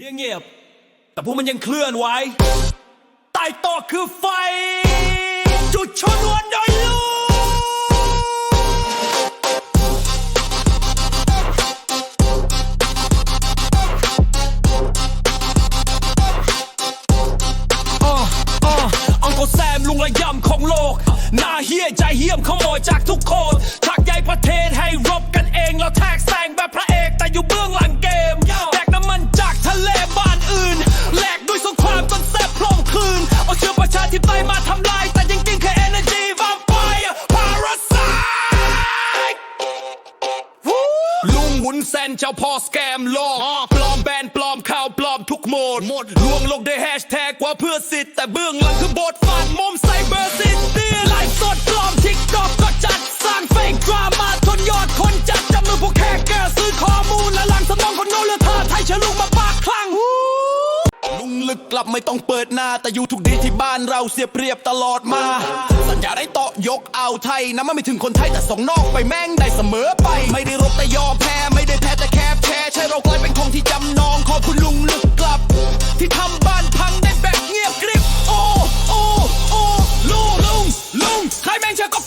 เสียงเงียบ แต่พวกมันยังเคลื่อนไหวใต้ต๊ะคือไฟ จุดชนวนโดยลูกอ่าอ่าอังกฤษแซมลุงระยำของโลก หน้าเฮี้ยใจเหี้ยมขโมยจากทุกคนชักใยประเทศให้รบ ลุงหุนเซนเจ้าพ่อสแกมโลกปลอมแบรนด์ปลอมข่าวปลอมทุกโหมดหมดลวงโลกด้วยแฮชแท็กว่าเพื่อสิทธิ์แต่เบื้องหลังคือบทฟาดมุมไซเบอร์ซิตี้ไลฟ์สดปลอมทิกตอกก็จัดสร้างเฟกดราม่าทนยอดคนจัดจับมือพวกแขกแกซื้อข้อมูลและหลังสมองคนโน้นเลือท่าไทยเชิญลุงมาปากคลั่งลุงลึกกลับไม่ต้องเปิดหน้า แต่อยู่ทุกดีที่บ้านเราเสียเปรียบตลอดมา สัญญาได้ต่อยกเอาไทยนะมันไม่ถึงคนไทยแต่ส่งนอกไปแม่งได้เสมอไป ไม่ได้รบแต่ยอมแพ้ ไม่ได้แพ้แต่แค่แพ้ใช่เรากลายเป็นของที่จำนองขอบคุณลุงลึกกลับ ที่ทำบ้านพังได้แบบเงียบกริบโอ้โอ้โอ้ลูลุงลุงใครแม่งเชื่อก็